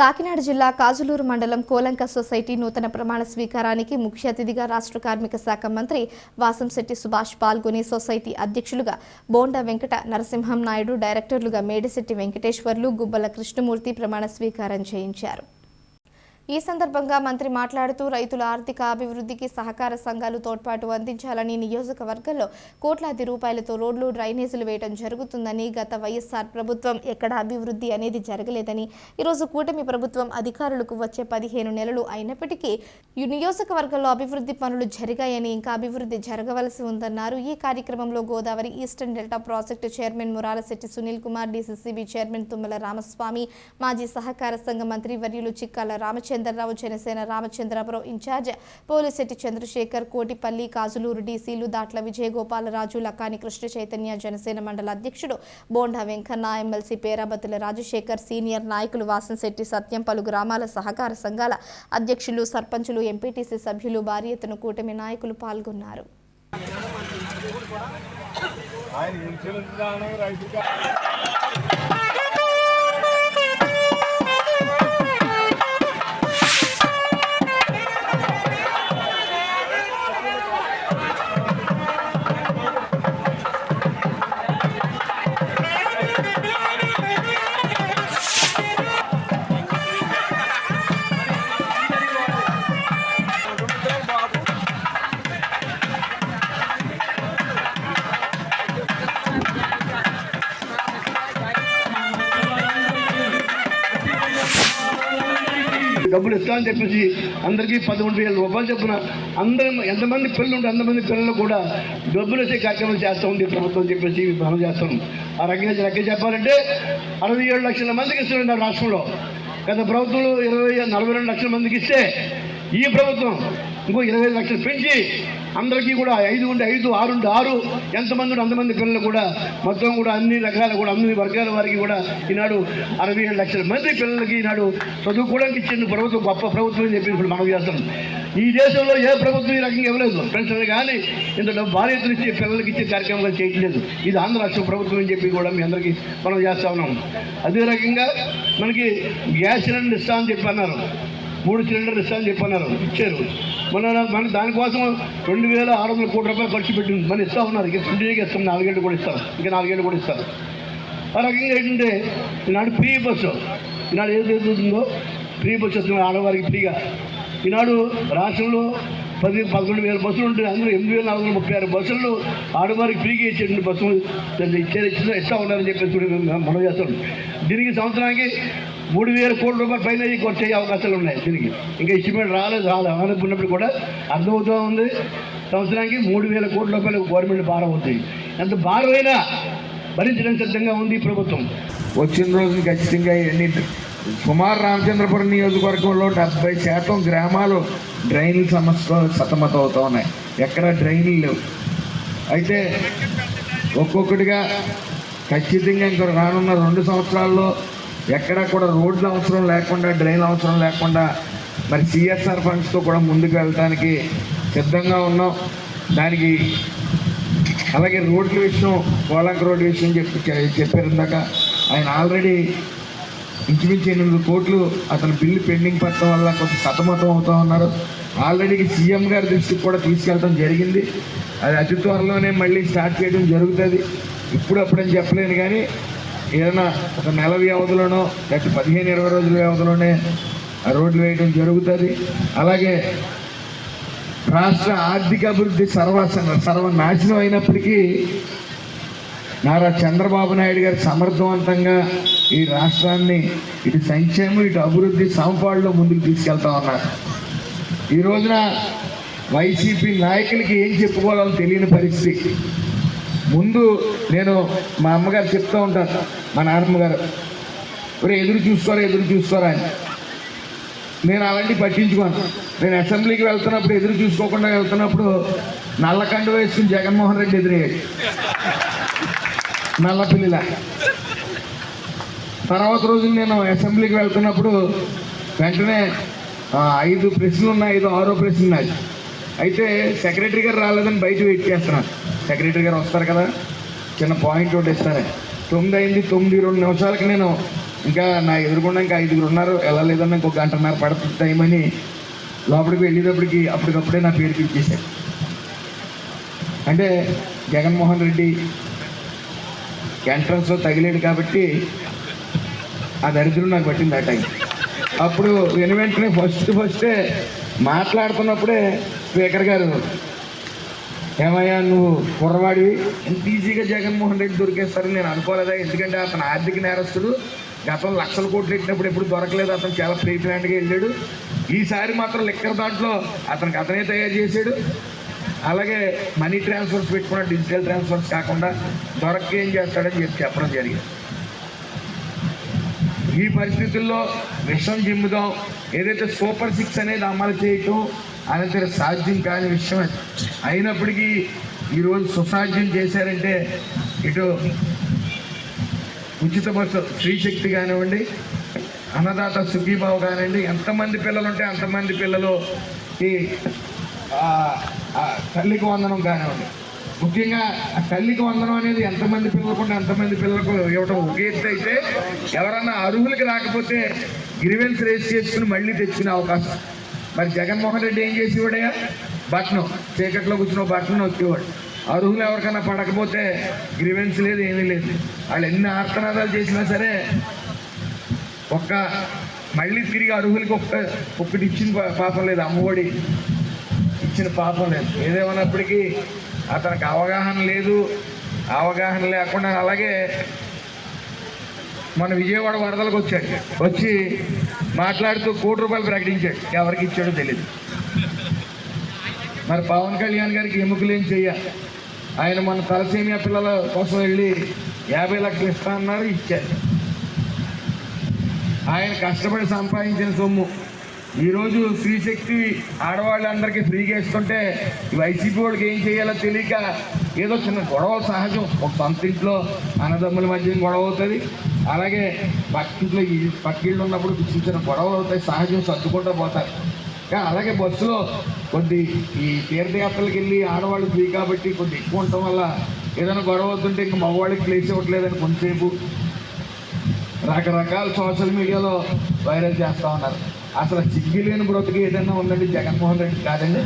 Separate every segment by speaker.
Speaker 1: కాకినాడ జిల్లా కాజులూరు మండలం కోలంక సొసైటీ నూతన ప్రమాణ స్వీకారానికి ముఖ్య అతిథిగా రాష్ట్ర కార్మిక శాఖ మంత్రి వాసంశెట్టి సుభాష్ పాల్గొని సొసైటీ అధ్యక్షులుగా బోండా వెంకట నరసింహం నాయుడు డైరెక్టర్లుగా మేడిశెట్టి వెంకటేశ్వర్లు గుబ్బల కృష్ణమూర్తి ప్రమాణ స్వీకారం చేయించారు. ఈ సందర్భంగా మంత్రి మాట్లాడుతూ రైతుల ఆర్థిక అభివృద్ధికి సహకార సంఘాలు తోడ్పాటు అందించాలని నియోజకవర్గంలో కోట్లాది రూపాయలతో రోడ్లు డ్రైనేజీలు వేయడం జరుగుతుందని గత వైఎస్ఆర్ ప్రభుత్వం ఎక్కడ అభివృద్ధి అనేది జరగలేదని ఈరోజు కూటమి ప్రభుత్వం అధికారులకు వచ్చే పదిహేను నెలలు అయినప్పటికీ ఈ నియోజకవర్గంలో అభివృద్ధి పనులు జరిగాయని ఇంకా అభివృద్ధి జరగవలసి ఉందన్నారు. ఈ కార్యక్రమంలో Godavari eastern delta project chairman Muralasetti Sunil Kumar DCCB chairman Tummala Ramaswamy మాజీ సహకార సంఘ మంత్రి వర్యులు చిక్కాల రామచంద్ర రామచంద్రరావు జనసేన రామచంద్రపురం ఇన్ఛార్జ్ పోలిశెట్టి చంద్రశేఖర్ కోటిపల్లి కాజులూరు డీసీలు దాట్ల విజయగోపాలరాజు లకాని కృష్ణ చైతన్య జనసేన మండల అధ్యక్షుడు బోండా వెంకన్న ఎమ్మెల్సీ పేరాబతుల రాజశేఖర్ సీనియర్ నాయకులు వాసంశెట్టి సత్యం పలు గ్రామాల సహకార సంఘాల అధ్యక్షులు సర్పంచులు ఎంపీటీసీ సభ్యులు భారీ ఎత్తున కూటమి నాయకులు పాల్గొన్నారు.
Speaker 2: ఆయన
Speaker 3: డబ్బులు ఇస్తామని చెప్పేసి అందరికీ పదమూడు వేల రూపాయలు చొప్పున అందరం ఎంతమంది పిల్లలు ఉంటే అంతమంది పిల్లలు కూడా డబ్బులు వచ్చే కార్యక్రమం చేస్తూ ఉంది ప్రభుత్వం చెప్పేసి మనం చేస్తాం. ఆ రకంగా లెక్క చెప్పాలంటే అరవై ఏడు లక్షల మందికి ఇస్తున్నారు రాష్ట్రంలో. గత ప్రభుత్వంలో ఇరవై నలభై రెండు లక్షల మందికి ఇస్తే ఈ ప్రభుత్వం ఇంకో ఇరవై ఐదు లక్షలు పెంచి అందరికీ కూడా ఐదు ఉంటే ఐదు ఆరు ఉంటే ఆరు. ఎంతమంది ఉంటే అంతమంది పిల్లలు కూడా మొత్తం కూడా అన్ని రకాల కూడా అన్ని వర్గాల వారికి కూడా ఈనాడు అరవై ఏడు లక్షల మంది పిల్లలకి ఈనాడు చదువుకోవడానికి ఇచ్చిన ప్రభుత్వం గొప్ప ప్రభుత్వం అని చెప్పి ఇప్పుడు మనం చేస్తాం. ఈ దేశంలో ఏ ప్రభుత్వం ఈ రకంగా ఇవ్వలేదు. పెన్షన్లు కానీ ఇంత డబ్బు భారీ ఎత్తున పిల్లలకి ఇచ్చే కార్యక్రమాలు చేయట్లేదు ఇది ఆంధ్ర రాష్ట్ర ప్రభుత్వం అని చెప్పి కూడా మీ అందరికీ మనం చేస్తా ఉన్నాం. అదే రకంగా మనకి గ్యాస్ సిలిండర్ ఇస్తామని చెప్పి అన్నారు. మూడు సిలిండర్లు ఇస్తామని చెప్పన్నారు. ఇచ్చారు. మన మన దానికోసం రెండు వేల ఆరు వందల కోట్ల రూపాయలు ఖర్చు పెట్టింది. మనం ఇస్తా ఉన్నారు. ఇంకా ఇంటికి ఇస్తాం. నాలుగేళ్ళు కూడా ఇస్తారు ఇంకా నాలుగేళ్ళు కూడా ఇస్తారు ఆ రకంగా ఏంటంటే ఈనాడు ఫ్రీ బస్సు. ఈనాడు ఏది జరుగుతుందో ఫ్రీ బస్సు వస్తుంది. ఆడవారికి ఫ్రీగా. ఈనాడు రాష్ట్రంలో పది పదకొండు వేల బస్సులు ఉంటాయి అందులో ఎనిమిది వేల నాలుగు వందల ముప్పై ఆరు బస్సులు ఆడవారికి ఫ్రీగా ఇచ్చేటువంటి బస్సులు ఇచ్చే ఇచ్చిన ఇస్తా ఉన్నారని చెప్పేసి మనం చేస్తాం దీనికి సంవత్సరానికి మూడు వేల కోట్ల రూపాయల పైన వచ్చే అవకాశాలు ఉన్నాయి దీనికి. ఇంకా ఎస్టిమేట్ రాలేదు రాలేదు. అనుకున్నప్పుడు కూడా అర్థమవుతూ ఉంది. సంవత్సరానికి మూడు వేల కోట్ల రూపాయలు గవర్నమెంట్ భారం అవుతుంది ఎంత భారమైనా భరించడం సిద్ధంగా ఉంది ప్రభుత్వం.
Speaker 4: వచ్చిన రోజున ఖచ్చితంగా ఎన్ని సుమారు రామచంద్రపురం నియోజకవర్గంలో డెబ్బై శాతం గ్రామాలు డ్రైన్ల సమస్యతో సతమతం అవుతూ ఉన్నాయి. ఎక్కడ డ్రైన్లు లేవు. అయితే ఒక్కొక్కటిగా ఖచ్చితంగా ఇంకా రానున్న రెండు సంవత్సరాల్లో ఎక్కడా కూడా రోడ్లు అవసరం లేకుండా డ్రైన్ అవసరం లేకుండా మరి సిఎస్ఆర్ ఫండ్స్తో కూడా ముందుకు వెళ్ళడానికి సిద్ధంగా ఉన్నాం. దానికి అలాగే రోడ్ల విషయం కోలంక రోడ్డు విషయం చెప్పి చెప్పారు ఇందాక. ఆయన ఆల్రెడీ ఇంచుమించు ఎనిమిది కోట్లు అతను బిల్లు పెండింగ్ పెట్టడం వల్ల కొంచెం సతమతం అవుతూ ఉన్నారు. ఆల్రెడీ సీఎం గారి దృష్టికి కూడా తీసుకెళ్ళడం జరిగింది. అది అతి త్వరలోనే మళ్ళీ స్టార్ట్ చేయడం జరుగుతుంది. ఇప్పుడు అప్పుడని చెప్పలేను కానీ ఏదైనా ఒక నెల వ్యవధిలోనో లేకపోతే పదిహేను ఇరవై రోజుల వ్యవధిలోనే రోడ్లు వేయడం జరుగుతుంది. అలాగే రాష్ట్ర ఆర్థిక అభివృద్ధి సర్వ సర్వనాశనం అయినప్పటికీ నారా చంద్రబాబు నాయుడు గారు సమర్థవంతంగా ఈ రాష్ట్రాన్ని ఇటు సంక్షేమం ఇటు అభివృద్ధి సమపాడులో ముందుకు తీసుకెళ్తా ఉన్నారు. ఈ రోజున వైసీపీ నాయకులకి ఏం చెప్పుకోవాలో తెలియని పరిస్థితి. ముందు నేను మా అమ్మగారు చెప్తూ ఉంటాను మా నాన్నమ్మగారు ఒరే ఎదురు చూస్తారా ఎదురు చూస్తారా అని. నేను అలాంటివి పట్టించుకోను. నేను అసెంబ్లీకి వెళ్తున్నప్పుడు ఎదురు చూసుకోకుండా వెళ్తున్నప్పుడు నల్లకండు వేసుకుని జగన్మోహన్ రెడ్డి ఎదురయ్యాడు. నల్లపిల్లిల. తర్వాత రోజు నేను అసెంబ్లీకి వెళ్తున్నప్పుడు వెంటనే ఐదు ప్రశ్నలు ఉన్నాయి ఐదు ఆరో ప్రశ్న ఉన్నాయి అయితే సెక్రటరీ గారు రాలేదని బయట వెయిట్ చేస్తున్నాను సెక్రటరీ గారు వస్తారు కదా? చిన్న పాయింట్ ఒకటి ఇస్తారే తొమ్మిది అయింది తొమ్మిది రెండు నిమిషాలకి నేను ఇంకా నా ఎదురుకుండా ఇంకా ఐదుగురు ఉన్నారు. వెళ్ళలేదన్నా ఇంకో గంటన్నర పడుతుంది టైం అని లోపలికి వెళ్ళేటప్పటికి అప్పటికప్పుడే నా పేరు పిలిచేశారు అంటే జగన్మోహన్ రెడ్డి ఎంట్రన్స్లో తగిలేడు కాబట్టి ఆ దరిద్రం నాకు పట్టింది ఆ టైం అప్పుడు వెను వెంటనే ఫస్ట్ ఫస్టే మాట్లాడుతున్నప్పుడే స్పీకర్ గారు ఏమయ్యా నువ్వు కుర్రవాడివి? ఎంత ఈజీగా జగన్మోహన్ రెడ్డి దొరికేస్తారని నేను అనుకోలేదా? ఎందుకంటే అతను ఆర్థిక నేరస్తుడు. గతంలో లక్షల కోట్లు పెట్టినప్పుడు ఎప్పుడు దొరకలేదు. అతను చాలా ప్రీ ప్లాన్డ్గా వెళ్ళాడు. ఈసారి మాత్రం లిక్కర్ దాంట్లో అతనికి అతనే తయారు చేశాడు. అలాగే మనీ ట్రాన్స్ఫర్స్ పెట్టుకున్న డిజిటల్ ట్రాన్స్ఫర్స్ కాకుండా దొరక్క ఏం చేస్తాడని చెప్పి చెప్పడం జరిగింది. ఈ పరిస్థితుల్లో విషం జిమ్ముదాం. ఏదైతే సూపర్ సిక్స్ అనేది అమలు చేయటం అనేది సాధ్యం కాని విషయం అయినప్పటికీ ఈరోజు సుసాధ్యం చేశారంటే ఇటు ఉచిత బస్సు శ్రీశక్తి కానివ్వండి అన్నదాత సుఖీబాబు కానివ్వండి ఎంతమంది పిల్లలు ఉంటే అంతమంది పిల్లలు ఈ తల్లికి వందనం కానివ్వండి. ముఖ్యంగా ఆ తల్లికి వందనం అనేది ఎంతమంది పిల్లలకు ఉంటే అంతమంది పిల్లలకు ఇవ్వడం ఒకే అయితే ఎవరన్నా అర్హులకి రాకపోతే గ్రివెన్స్ రేస్ చేసుకుని మళ్ళీ తెచ్చుకునే అవకాశం. మరి జగన్మోహన్ రెడ్డి ఏం చేసేవాడయ్యా? బట్టను చీకట్లో కూర్చున్న బట్టను నొక్కేవాడు. అర్హులు ఎవరికైనా పడకపోతే గ్రివెన్స్ లేదు ఏమీ లేదు. వాళ్ళు ఎన్ని ఆర్తనాదాలు చేసినా సరే ఒక్క మళ్ళీ తిరిగి అర్హులకి ఒక్క ఒక్కటి ఇచ్చిన పాపం లేదు అమ్మఒడి ఇచ్చిన పాపం లేదు. ఏదేమన్నప్పటికీ అతనికి అవగాహన లేదు. అవగాహన లేకుండా అలాగే మన విజయవాడ వరదలకు వచ్చాడు. వచ్చి మాట్లాడుతూ కోటి రూపాయలు ప్రకటించాడు. ఎవరికి ఇచ్చాడో తెలియదు మరి పవన్ కళ్యాణ్ గారికి ఎముకలు ఏం చెయ్య? ఆయన మన తలసేమియా పిల్లల కోసం వెళ్ళి యాభై లక్షలు ఇస్తా అన్నారు ఇచ్చారు. ఆయన కష్టపడి సంపాదించిన సొమ్ము. ఈరోజు స్త్రీశక్తి ఆడవాళ్ళందరికీ ఫ్రీగా ఇస్తుంటే ఈ వైసీపీ వాళ్ళకి ఏం చేయాలో తెలియక ఏదో చిన్న గొడవ సహజం. ఒక సొంత ఇంట్లో అన్నదమ్ముల మధ్య గొడవ అవుతుంది? అలాగే పక్కింట్లో ఈ పక్కిళ్ళు ఉన్నప్పుడు చిన్న చిన్న గొడవలు అవుతాయి సహజం సర్దుకుంటూ పోతారు. కానీ అలాగే బస్సులో కొద్ది ఈ తీర్థయాత్రలకు వెళ్ళి ఆడవాళ్ళు ఫ్రీ కాబట్టి కొద్ది ఎక్కువ ఉండటం వల్ల ఏదైనా గొడవ అవుతుంటే ఇంక మగవాళ్ళకి ప్లేస్ ఇవ్వట్లేదని కొంతసేపు రకరకాల సోషల్ మీడియాలో వైరల్ చేస్తూ ఉన్నారు. అసలు సిగ్గి లేని బ్రతుకు ఏదైనా ఉందండి జగన్మోహన్ రెడ్డి కాదండి.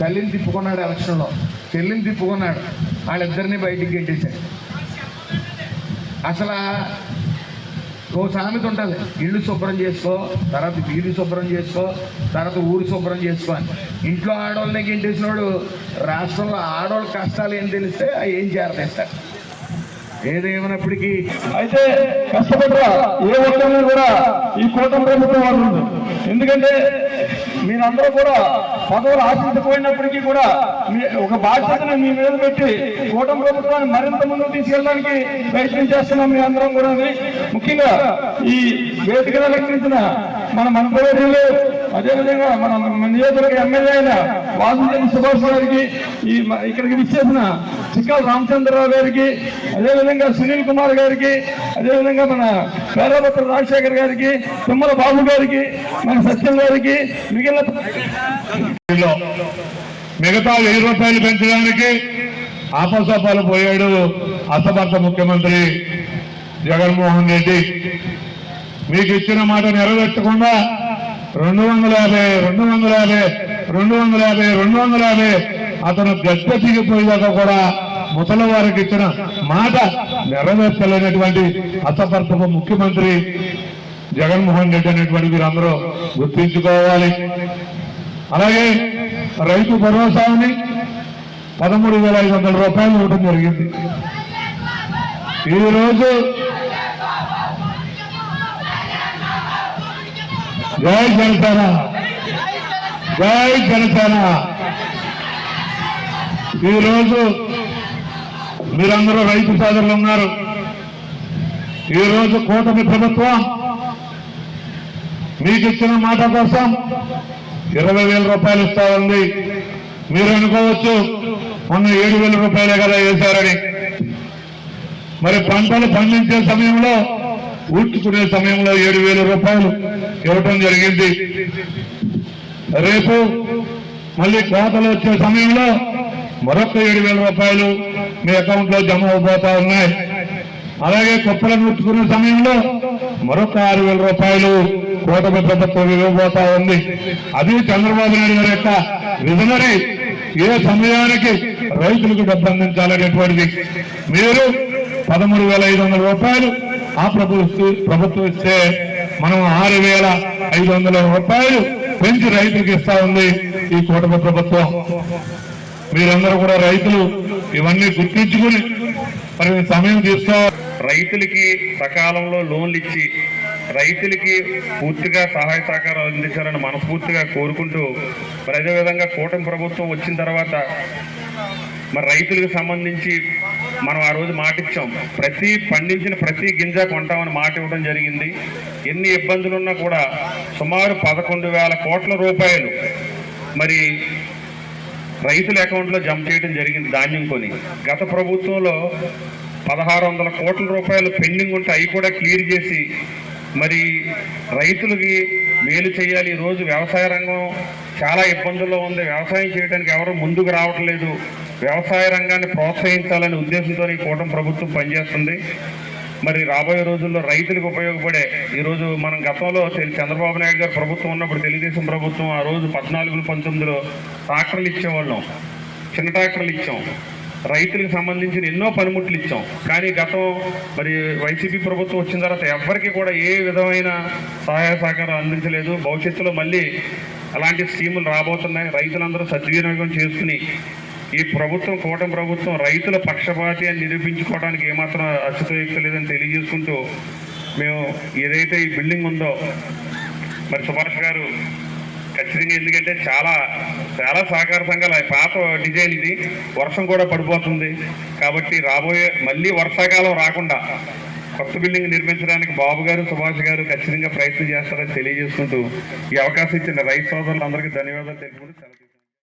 Speaker 4: తల్లిని తిప్పుకున్నాడు ఎలక్షన్లో. చెల్లిని తిప్పుకున్నాడు. వాళ్ళిద్దరిని బయటికి గెట్టేశాడు అసలు ఓ సామెత ఉంటుంది. ఇల్లు శుభ్రం చేసుకో తర్వాత వీధి శుభ్రం చేసుకో తర్వాత ఊరు శుభ్రం చేసుకో అని. ఇంట్లో ఆడవాళ్ళని గెంటేసినోడు రాష్ట్రంలో ఆడవాళ్ళ కష్టాలు ఏం తెలిస్తే అవి ఏం చేరతేస్తారు ఏదేమైనప్పటికీ
Speaker 2: అయితే కష్టపడరా ఏ ఒక్కరిని కూడా ఈ కూటమి ప్రభుత్వం వాళ్ళు ఎందుకంటే మీరందరూ కూడా పదవులు ఆశించకపోయినప్పటికీ కూడా మీ ఒక బాధ్యతను మీ మీద పెట్టి కూటమి ప్రభుత్వాన్ని మరింత ముందుకు తీసుకెళ్ళడానికి ప్రయత్నం చేస్తున్నాం మీ అందరం కూడా ముఖ్యంగా ఈ వేదికను అలంకరించిన మన మంత్రివర్యులు అదేవిధంగా మన నియోజకవర్గ ఎమ్మెల్యే అయిన వాసుదేవి సుభాష్ గారికి ఈ ఇక్కడికి విచ్చేసిన చిక్కల రామచంద్రరావు గారికి అదేవిధంగా సునీల్ కుమార్ గారికి అదేవిధంగా మన పేరాపత్ర రాజశేఖర్ గారికి తుమ్మల బాబు గారికి మన సత్యం గారికి మిగిలిన
Speaker 5: మిగతా వెయ్యి రూపాయలు పెంచడానికి ఆపసపాలు పోయాడు అసమర్థ ముఖ్యమంత్రి జగన్మోహన్ రెడ్డి. మీకు ఇచ్చిన మాట నెరవేర్చకుండా రెండు వందల యాభై రెండు వందల యాభై రెండు వందల యాభై రెండు వందల యాభై. అతను గద్ద దిగిపోయేదాకా కూడా ముసలి వారికి ఇచ్చిన మాట నెరవేర్చలేనటువంటి అసమర్థపు ముఖ్యమంత్రి జగన్మోహన్ రెడ్డి అనేటువంటి మీరందరూ గుర్తించుకోవాలి. అలాగే రైతు భరోసాని పదమూడు వేల ఐదు వందల రూపాయలు ఇవ్వడం జరిగింది. ఈ జై జనసేన. జై జనసేన. ఈరోజు మీరందరూ రైతు సోదరులు ఉన్నారు. ఈరోజు కూటమి ప్రభుత్వం మీకు ఇచ్చిన మాట కోసం ఇరవై వేల రూపాయలు ఇస్తా ఉంది మీరు అనుకోవచ్చు. మొన్న ఏడు వేల రూపాయలే కదా వేశారని. మరి పంటలు పండించే సమయంలో ఊడ్చుకునే సమయంలో ఏడు వేల రూపాయలు ఇవ్వటం జరిగింది. రేపు మళ్ళీ కోతలు వచ్చే సమయంలో మరొక ఏడు వేల రూపాయలు మీ అకౌంట్లో జమ అవబోతా ఉన్నాయి. అలాగే కుప్పలను ఊడ్చుకునే సమయంలో మరొక ఆరు వేల రూపాయలు కూటమి ప్రభుత్వం ఇవ్వబోతా ఉంది. అది చంద్రబాబు నాయుడు గారి యొక్క విజనరీ ఏ సమయానికి రైతులకు డబ్బు అందించాలనేటువంటిది. మీరు పదమూడు వేల ఐదు వందల రూపాయలు ఆ ప్రభుత్వ ప్రభుత్వం ఇస్తే మనం ఆరు వేల ఐదు వందల రూపాయలు పెంచి రైతులకు ఇస్తా ఉంది ఈ కూటమి ప్రభుత్వం. మీరందరూ కూడా రైతులు ఇవన్నీ గుర్తించుకుని మరి సమయం తీసుకో
Speaker 6: రైతులకి సకాలంలో లోన్లు ఇచ్చి రైతులకి పూర్తిగా సహాయ సహకారాలు అందించాలని మనస్ఫూర్తిగా కోరుకుంటూ మరి అదేవిధంగా కూటమి ప్రభుత్వం వచ్చిన తర్వాత మరి రైతులకు సంబంధించి మనం ఆ రోజు మాట ఇచ్చాం ప్రతి పండించిన ప్రతి గింజ కొంటామని మాట ఇవ్వడం జరిగింది. ఎన్ని ఇబ్బందులు ఉన్నా కూడా సుమారు పదకొండు వేల కోట్ల రూపాయలు మరి రైతుల అకౌంట్లో జమ చేయడం జరిగింది ధాన్యం కొని. గత ప్రభుత్వంలో పదహారు వందల కోట్ల రూపాయలు పెండింగ్ ఉంటే అవి కూడా క్లియర్ చేసి మరి రైతులకి మేలు చేయాలి. ఈరోజు వ్యవసాయ రంగం చాలా ఇబ్బందుల్లో ఉంది. వ్యవసాయం చేయడానికి ఎవరు ముందుకు రావట్లేదు. వ్యవసాయ రంగాన్ని ప్రోత్సహించాలనే ఉద్దేశంతో ఈ కూటమి ప్రభుత్వం పనిచేస్తుంది. మరి రాబోయే రోజుల్లో రైతులకు ఉపయోగపడే ఈరోజు మనం గతంలో చంద్రబాబు నాయుడు గారు ప్రభుత్వం ఉన్నప్పుడు తెలుగుదేశం ప్రభుత్వం ఆ రోజు పద్నాలుగులు పంతొమ్మిదిలో ట్రాక్టర్లు ఇచ్చేవాళ్ళం. చిన్న ట్రాక్టర్లు ఇచ్చాం. రైతులకు సంబంధించిన ఎన్నో పనిముట్లు ఇచ్చాం. కానీ గతం మరి వైసీపీ ప్రభుత్వం వచ్చిన తర్వాత ఎవరికి కూడా ఏ విధమైన సహాయ సహకారం అందించలేదు. భవిష్యత్తులో మళ్ళీ అలాంటి స్కీములు రాబోతున్నాయి. రైతులందరూ సద్వినియోగం చేసుకుని ఈ ప్రభుత్వం కూటమి ప్రభుత్వం రైతుల పక్షపాతి అని నిరూపించుకోవడానికి ఏమాత్రం అచ్చుతయుక్త లేదని తెలియజేసుకుంటూ మేము ఏదైతే ఈ బిల్డింగ్ ఉందో మరి సుభాష్ గారు ఖచ్చితంగా ఎందుకంటే చాలా చాలా సహకార సంఘాలు పాత డిజైన్ ఇది వర్షం కూడా పడిపోతుంది కాబట్టి రాబోయే మళ్ళీ వర్షాకాలం రాకుండా కొత్త బిల్డింగ్ నిర్మించడానికి బాబు గారు సుభాష్ గారు ఖచ్చితంగా ప్రయత్నం చేస్తారని తెలియజేసుకుంటూ ఈ అవకాశం ఇచ్చిన రైతు సోదరులందరికీ ధన్యవాదాలు తెలుపుకుంటూ